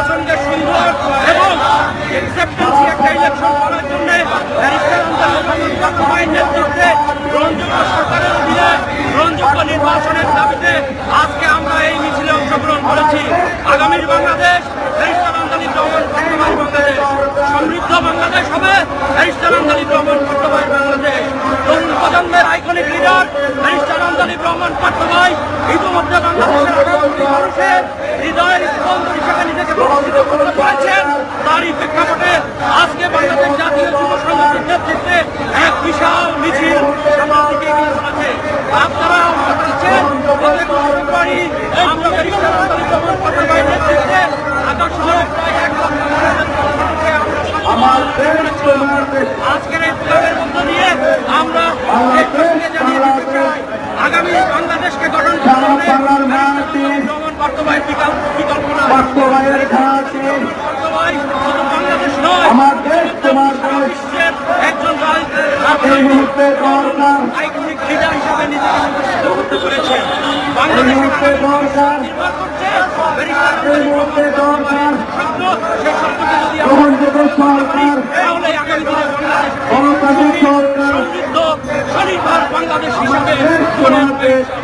নির্বাচনকে সুন্দর এবং একটা ইলেকশন করার জন্য নেতৃত্বে গ্রহণযোগ্য সরকারের অধীনে গ্রহণযোগ্য নির্বাচনের দাবিতে আজকে আমরা এই মিছিলে অংশগ্রহণ করেছি। আগামীর বাংলাদেশ ব্যারিস্টার সমৃদ্ধ বাংলাদেশ হবে ব্যারিস্টার বাংলাদেশ। তরুণ প্রজন্মের আইকনিক লিডার আন্তর্জাতিক রহমান পাট্টভাই ইতিমধ্যে বাংলাদেশের মানুষের হৃদয়ের স্পন্দন হিসেবে নিজেকে প্রতিষ্ঠিত করতে পারছেন তারই প্রেক্ষাপটে আজকে বাংলাদেশ জাতীয় যুব সংগঠনের নেতৃত্বে এক বিশাল মিছিল সামনের দিকে এগিয়ে চলেছে আপনারা আমরা নেতৃত্বে ঢাকা শহরে প্রায় এক লক্ষ মানুষকে আমরা আজকের এই আগামী বাংলাদেশকে গঠন করতে হবে রহমান পাট্টভাইয়ের বিকল্প বিকল্প নয়। বাস্তবায়নের ধারাতে বাংলাদেশ নয়। আমার দেশ তোমার দেশ। একজন এই মুহূর্তে দরকার। এই মুহূর্তে দরকার। এই মুহূর্তে দরকার। গ্রহণযোগ্য সরকার বাংলাদেশ